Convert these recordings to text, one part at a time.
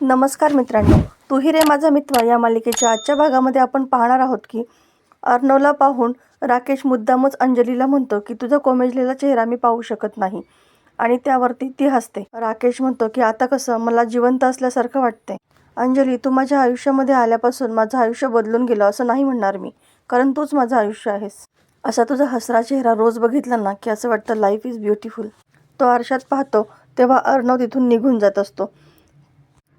नमस्कार मित्रांनो. तुही रे माझा मित्र या मालिकेच्या आजच्या भागामध्ये आपण पाहणार आहोत की अर्णवला पाहून राकेश मुद्दामच अंजलीला म्हणतो की तुझा कोमेजलेला चेहरा मी पाहू शकत नाही. आणि त्यावरती ती हसते. राकेश म्हणतो की आता कसं? मला जिवंत असल्यासारखं वाटते अंजली तू माझ्या आयुष्यामध्ये आल्यापासून माझं आयुष्य बदलून गेलं असं नाही म्हणणार मी. कारण तूच माझं आयुष्य आहेस. असा तुझा हसरा चेहरा रोज बघितला ना की असं वाटतं लाईफ इज ब्युटिफुल तो आरशात पाहतो तेव्हा अर्णव तिथून निघून जात असतो.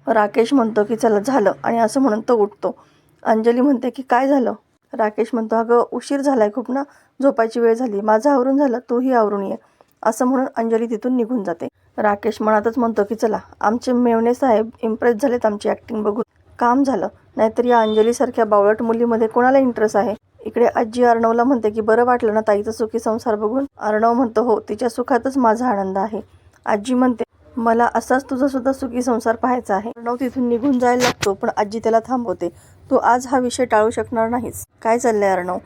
राकेश म्हणतो की चला झालं. आणि असं म्हणून तो उठतो. अंजली म्हणते की काय झालं? राकेश म्हणतो अगं उशीर झाला आहे खूप ना. झोपायची वेळ झाली. माझं आवरून झालं तूही आवरून ये. असं म्हणून अंजली तिथून निघून जाते. राकेश मनातच म्हणतो की चला आमचे मेवणे साहेब इम्प्रेस झालेत आमची ॲक्टिंग बघून. काम झालं. नाहीतर या अंजलीसारख्या बावळट मुलीमध्ये कोणाला इंटरेस्ट आहे? इकडे आजी अर्णवला म्हणते की बरं वाटलं ना ताईचा सुखी संसार बघून? अर्णव म्हणतो हो तिच्या सुखातच माझा आनंद आहे. आजी म्हणते मला असाच तुझा सुद्धा सुखी संसार पाहायचा आहे. प्रणव तिथून निघून जायला लागतो पण आजी त्याला थांबवते. तू आज हा विषय टाळू शकणार नाहीस. काय चाललंय अर्णव?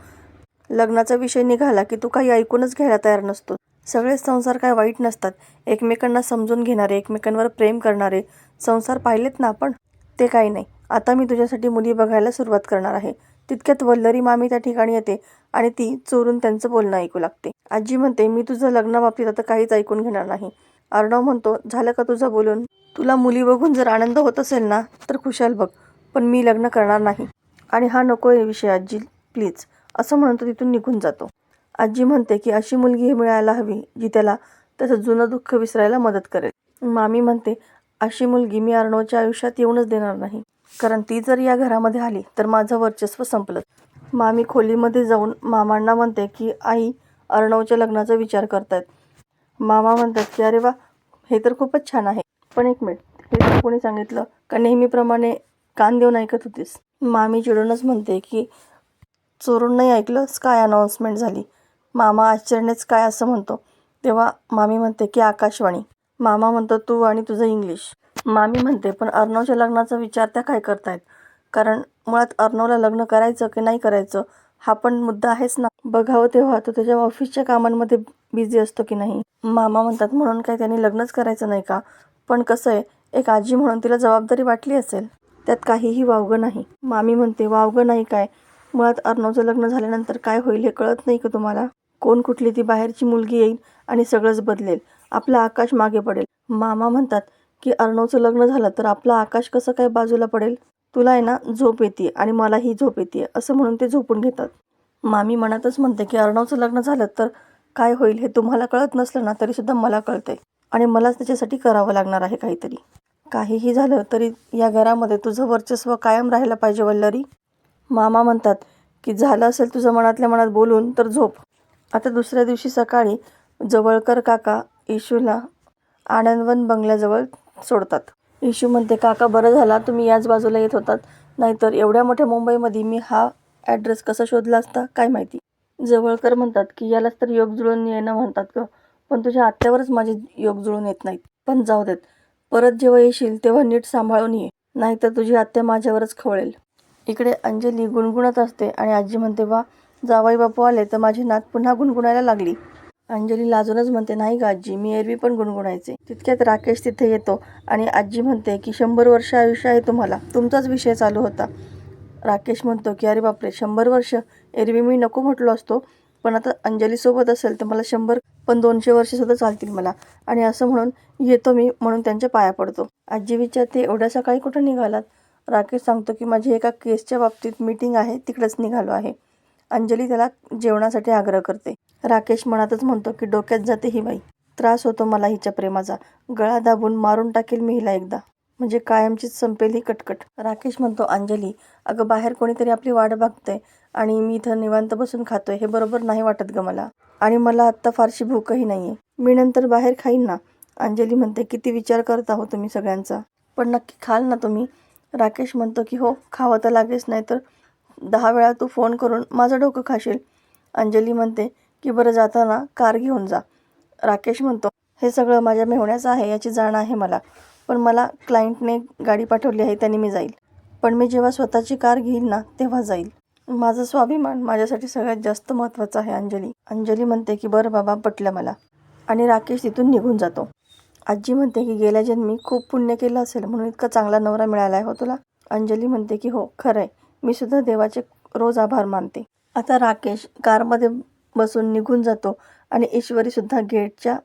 लग्नाचा विषय निघाला की तू काही ऐकूनच घ्यायला तयार नसतो. सगळेच संसार काय वाईट नसतात. एकमेकांना समजून घेणारे एकमेकांवर प्रेम करणारे संसार पाहिलेत ना आपण? ते काही नाही. आता मी तुझ्यासाठी मुली बघायला सुरुवात करणार आहे. तितक्यात वल्लरी मामी त्या ठिकाणी येते आणि ती चोरून त्यांचं बोलणं ऐकू लागते. आजी म्हणते मी तुझं लग्नाबाबतीत आता काहीच ऐकून घेणार नाही. अर्णव म्हणतो झालं का तुझं बोलून? तुला मुली बघून जर आनंद होत असेल ना तर खुशाल बघ पण मी लग्न करणार नाही. आणि हा नको आहे विषय आजी प्लीज. असं म्हणून तो तिथून निघून जातो. आजी म्हणते की अशी मुलगी मिळायला हवी जी त्याला त्याचं जुनं दुःख विसरायला मदत करेल. मामी म्हणते अशी मुलगी मी अर्णवच्या आयुष्यात येऊनच देणार नाही. कारण ती जर या घरामध्ये आली तर माझं वर्चस्व संपलं. मामी खोलीमध्ये जाऊन मामांना म्हणते की आई अर्णवच्या लग्नाचा विचार करतायत. मामा म्हणतात की अरे वा हे तर खूपच छान आहे. पण एक मिनिट हे तर कोणी सांगितलं? का नेहमीप्रमाणे कान देऊन ऐकत होतीस? मामी चिडूनच म्हणते की चोरून नाही ऐकलंस? काय अनाऊन्समेंट झाली? मामा आश्चर्यनेच काय असं म्हणतो? तेव्हा मामी म्हणते की आकाशवाणी. मामा म्हणतो तू आणि तुझं इंग्लिश मामी म्हणते पण अर्णवच्या लग्नाचा विचार त्या काय करतायत? कारण मुळात अर्णवला लग्न करायचं की नाही करायचं हा पण मुद्दा आहेच ना. बघावं तेव्हा तो त्याच्या ऑफिसच्या कामांमध्ये बिझी असतो की नाही? मामा म्हणतात म्हणून काय त्यांनी लग्नच करायचं नाही का? पण कसं आहे एक आजी म्हणून तिला जबाबदारी वाटली असेल त्यात काहीही वावगं नाही. मामी म्हणते वावगं नाही काय? मुळात अर्णवचं लग्न झाल्यानंतर काय होईल हे कळत नाही का तुम्हाला? कोण कुठली ती बाहेरची मुलगी येईल आणि सगळंच बदलेल? आपला आकाश मागे पडेल. मामा म्हणतात की अर्णवचं लग्न झालं तर आपला आकाश कसं काय बाजूला पडेल? तुला आहे ना झोप येते आणि मलाही झोप येते असं म्हणून ते झोपून घेतात. मामी मनातच म्हणते की अर्णवचं लग्न झालं तर काय होईल हे तुम्हाला कळत नसलं ना तरीसुद्धा मला कळतंय. आणि मलाच त्याच्यासाठी करावं लागणार आहे काहीतरी. काहीही झालं तरी या घरामध्ये तुझं वर्चस्व कायम राहायला पाहिजे वल्लरी. मामा म्हणतात की झालं असेल तुझं मनातल्या मनात बोलून तर झोप. आता दुसऱ्या दिवशी सकाळी जवळकर काका इशूला आनंदवन बंगल्याजवळ सोडतात. इशू म्हणते काका बरं झाला तुम्ही याच बाजूला येत होतात. नाहीतर एवढ्या मोठ्या मुंबईमध्ये मी हा ॲड्रेस कसा शोधला असता काय माहिती? जवळकर म्हणतात की यालाच तर योग जुळून येणं म्हणतात ग. पण तुझ्या आत्यावरच माझे योग जुळून येत नाहीत. पण जाऊ देत. परत जेव्हा येशील तेव्हा नीट सांभाळून ये. नाहीतर तुझी आत्या माझ्यावरच खवळेल. इकडे अंजली गुणगुणत असते आणि आजी म्हणते वा जावाई बापू आले तर माझी नात पुन्हा गुणगुणायला लागली. अंजली लाजूनच म्हणते नाही का आजी मी एरवी पण गुणगुणायचे. तितक्यात राकेश तिथे येतो आणि आजी म्हणते की शंभर वर्ष आयुष्य आहे तुम्हाला. तुमचाच विषय चालू होता. राकेश म्हणतो की अरे बापरे शंभर वर्ष एरवी मी नको म्हटलो असतो पण आता अंजलीसोबत असेल तर मला शंभर पण दोनशे वर्षसुद्धा चालतील मला. आणि असं म्हणून येतो मी म्हणून त्यांच्या पाया पडतो. आजी विचारते एवढ्या सकाळी कुठं निघालात? राकेश सांगतो की माझी एका केसच्या बाबतीत मीटिंग आहे तिकडेच निघालो आहे. अंजली त्याला जेवणासाठी आग्रह करते. राकेश मनातच म्हणतो की डोक्यात जाते ही बाई त्रास होतो मला हिच्या प्रेमाचा गळा दाबून मारून टाकेल मी हिला एकदा. म्हणजे कायमचीच संपेल ही कटकट. राकेश म्हणतो अंजली अगं बाहेर कोणीतरी आपली वाट बघते आणि मी इथं निवांत बसून खातोय हे बरोबर नाही वाटत ग मला. आणि मला आत्ता फारशी भूकही नाही आहे मी नंतर बाहेर खाईन ना? अंजली म्हणते किती विचार करत आहो तुम्ही सगळ्यांचा. पण नक्की खाल ना तुम्ही. राकेश म्हणतो की हो खावं तर लागेच नाही तर दहा वेळा तू फोन करून माझं डोकं खाशील. अंजली म्हणते की बरं जाताना कार घेऊन जा. राकेश म्हणतो हे सगळं माझ्या मेहण्याचं आहे याची जाण आहे मला. पण मला क्लायंटने गाडी पाठवली आहे त्याने मी जाईल. पण मी जेव्हा स्वतःची कार घेईन ना तेव्हा जाईल. माझा स्वाभिमान माझ्यासाठी सगळ्यात जास्त महत्त्वाचा आहे अंजली. अंजली म्हणते की बरं बाबा पटलं मला. आणि राकेश तिथून निघून जातो. आजी म्हणते की गेल्या जन्मी खूप पुण्य केलं असेल म्हणून इतका चांगला नवरा मिळाला आहे हो तुला. अंजली म्हणते की हो खरं आहे मी सुद्धा देवाचे रोज आभार मानते. आता राकेश कारमध्ये बसून निघून जातो आणि ईश्वरीसुद्धा गेटच्या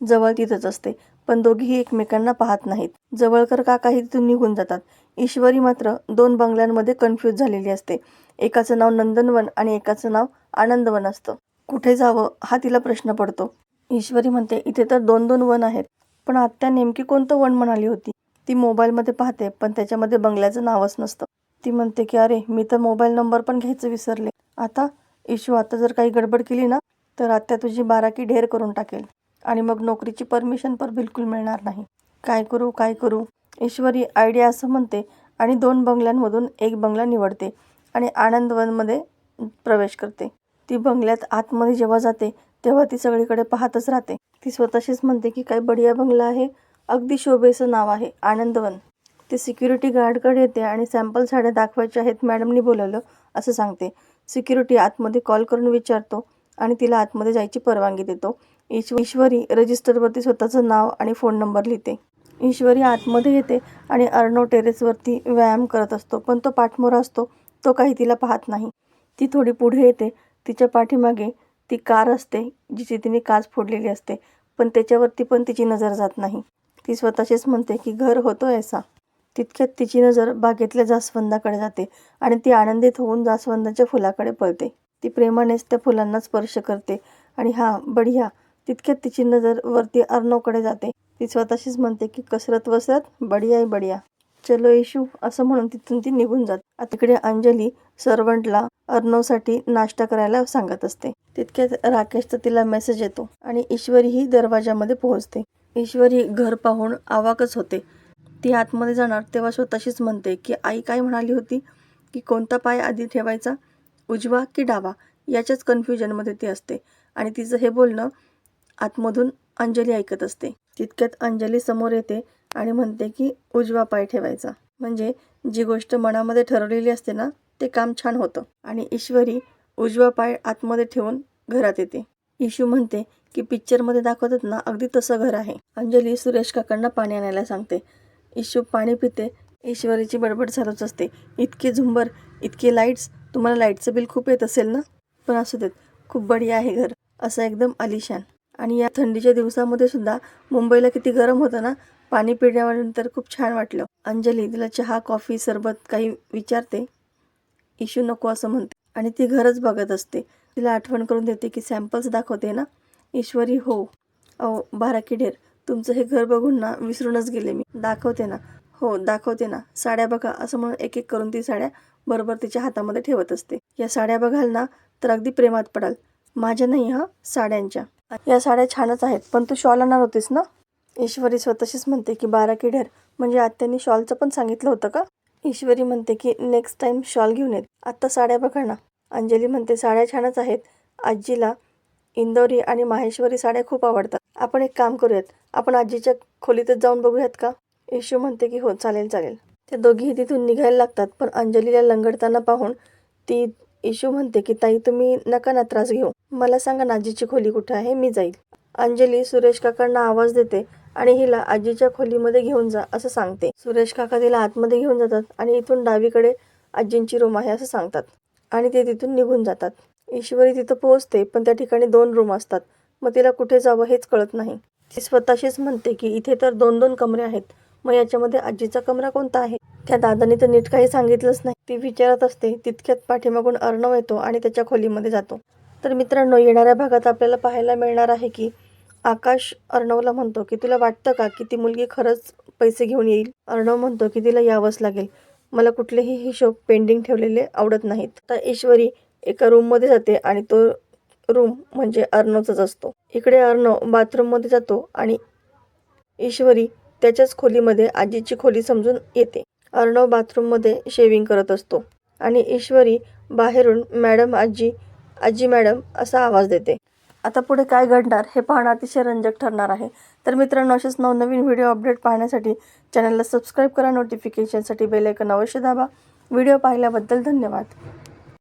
जवळ तिथंच असते. पण दोघीही एकमेकांना पाहत नाहीत. जवळकर काकाही तिथून निघून जातात. ईश्वरी मात्र दोन बंगल्यांमध्ये कन्फ्यूज झालेली असते. एकाचं नाव नंदनवन आणि एकाचं नाव आनंदवन असतं. कुठे जावं हा तिला प्रश्न पडतो. ईश्वरी म्हणते इथे तर दोन दोन वन आहेत. पण आत्या नेमकी कोणतं वन म्हणाली होती? ती मोबाईलमध्ये पाहते पण त्याच्यामध्ये बंगल्याचं नावच नसतं. ती म्हणते की अरे मी तर मोबाईल नंबर पण घ्यायचं विसरले. आता इशू आता जर काही गडबड केली ना तर आत्या तुझी बाराकी ढेर करून टाकेल. आणि मग नोकरीची परमिशन पण बिलकुल मिळणार नाही. काय करू काय करू? ईश्वरी आयडिया असं म्हणते आणि दोन बंगल्यांमधून एक बंगला निवडते आणि आनंदवनमध्ये प्रवेश करते. ती बंगल्यात आतमध्ये जेव्हा जाते तेव्हा ती सगळीकडे पाहतच राहते. ती स्वतःशीच म्हणते की काय बढिया बंगला आहे. अगदी शोभेचं नाव आहे आनंदवन. ते सिक्युरिटी गार्डकडे येते आणि सॅम्पल साड्या दाखवायच्या आहेत मॅडमनी बोलवलं असं सांगते. सिक्युरिटी आतमध्ये कॉल करून विचारतो आणि तिला आतमध्ये जायची परवानगी देतो. ईश्व ईश्वरी रजिस्टरवरती स्वतःचं नाव आणि फोन नंबर लिहिते. ईश्वरी आतमध्ये येते आणि अर्णव टेरेसवरती व्यायाम करत असतो पण तो पाठमोरा असतो. तो काही तिला पाहत नाही. ती थोडी पुढे येते. तिच्या पाठीमागे ती कार असते जिची तिने काच फोडलेली असते पण त्याच्यावरती पण तिची नजर जात नाही. ती स्वतःशीच म्हणते की घर होतो ऐसा तितक्यात तिची नजर बागेतल्या जास्वंदाकडे जाते आणि ती आनंदित होऊन जास्वंदाच्या फुलाकडे पळते. ती प्रेमानेच त्या फुलांना स्पर्श करते. आणि हा बढिया तितक्यात तिची नजर वरती अर्णवकडे जाते. ती स्वतःशीच म्हणते की कसरत वसरत बढिया आहे बढिया. चलो येशू असं म्हणून तिथून ती निघून जाते. तिकडे अंजली सर्वंटला अर्णवसाठी नाश्ता करायला सांगत असते. तितक्यात राकेशचा तिला मेसेज येतो आणि ईश्वरी ही दरवाजामध्ये पोहोचते. ईश्वरी घर पाहून आवाकच होते. ती आतमध्ये जाणार तेव्हा स्वतःशीच म्हणते की आई काय म्हणाली होती? की कोणता पाय आधी ठेवायचा? उजवा की डावा याच्याच कन्फ्युजनमध्ये ती असते. आणि तिचं हे बोलणं आतमधून अंजली ऐकत असते. तितक्यात अंजली समोर येते आणि म्हणते की उजवा पाय ठेवायचा. म्हणजे जी गोष्ट मनामध्ये ठरवलेली असते ना ते काम छान होतं. आणि ईश्वरी उजवा पाय आतमध्ये ठेवून घरात येते. इशू म्हणते की पिक्चरमध्ये दाखवतात ना अगदी तसं घर आहे. अंजली सुरेश काकांना पाणी आणायला सांगते. इशू पाणी पिते. ईश्वरीची बडबड चालूच असते. इतके झुंबर इतके लाईट्स तुम्हाला लाईटचं बिल खूप येत असेल ना? पण असू देत खूप बढिया आहे घर असं एकदम आलिशान. आणि या थंडीच्या दिवसामध्ये सुद्धा मुंबईला किती गरम होतं ना? पाणी पिण्यानंतर खूप छान वाटलं. अंजली तिला चहा कॉफी सरबत काही विचारते. इश्यू नको असं म्हणते. आणि ती घरच बघत असते. तिला आठवण करून देते की सॅम्पल्स दाखवते ना? ईश्वरी हो. अहो बाराकी ढेर. तुमचं हे घर बघून ना विसरूनच गेले मी. दाखवते ना. हो दाखवते ना. साड्या बघा असं म्हणून एक एक करून ती साड्या बरोबर तिच्या हातामध्ये ठेवत असते. या साड्या बघाल ना तर अगदी प्रेमात पडाल. माझ्या नाही हा साड्यांच्या. या साड्या छानच आहेत पण तू शॉल आणणार होतीस ना? ईश्वरी स्वतःशीच म्हणते की बारा किड्यार म्हणजे आत्यांनी शॉलचं पण सांगितलं होतं का? ईश्वरी म्हणते की नेक्स्ट टाइम शॉल घेऊन येत आत्ता साड्या बघा ना. अंजली म्हणते साड्या छानच आहेत. आजीला इंदोरी आणि माहेश्वरी साड्या खूप आवडतात. आपण एक काम करूयात. आपण आजीच्या खोलीतच जाऊन बघूयात का? येशू म्हणते की हो चालेल चालेल. ते दोघीही तिथून निघायला लागतात पण अंजलीला लंगडताना पाहून ती इशू म्हणते की ताई तुम्ही नका ना त्रास घेऊ. मला सांगा ना आजीची खोली कुठे आहे? मी जाईल. अंजली सुरेश काकांना आवाज देते आणि हिला आजीच्या खोलीमध्ये घेऊन जा असं सांगते. सुरेश काका तिला आतमध्ये घेऊन जातात आणि इथून डावीकडे आजींची रूम आहे असं सांगतात. आणि ते तिथून निघून जातात. ईश्वरी तिथं पोहोचते पण त्या ठिकाणी दोन रूम असतात. मग तिला कुठे जावं हेच कळत नाही. ती स्वतःशीच म्हणते की इथे तर दोन दोन कमरे आहेत. मग याच्यामध्ये आजीचा कमरा कोणता आहे? त्या दादानी तर नीट काही सांगितलंच नाही. ती विचारत असते तितक्यात पाठीमागून अर्णव येतो आणि त्याच्या खोलीमध्ये जातो. तर मित्रांनो येणाऱ्या भागात आपल्याला पाहायला मिळणार आहे की आकाश अर्णवला म्हणतो की तुला वाटतं का की ती मुलगी खरंच पैसे घेऊन येईल? अर्णव म्हणतो की तिला यावंच लागेल. मला कुठलेही हिशोब पेंडिंग ठेवलेले आवडत नाहीत. तर ईश्वरी एका रूममध्ये जाते आणि तो रूम म्हणजे अर्णवचाच असतो. इकडे अर्णव बाथरूममध्ये जातो आणि ईश्वरी त्याच्याच खोलीमध्ये आजीची खोली समजून येते. अर्णव बाथरूममध्ये शेविंग करत असतो. आणि ईश्वरी बाहेरून मॅडम आजी आजी मॅडम असा आवाज देते. आता पुढे काय घडणार हे पाहणं अतिशय रंजक ठरणार आहे. तर मित्रांनो असेच नवनवीन व्हिडिओ अपडेट पाहण्यासाठी चॅनलला सबस्क्राईब करा. नोटिफिकेशनसाठी बेलायकन अवश्य दाबा. व्हिडिओ पाहिल्याबद्दल धन्यवाद.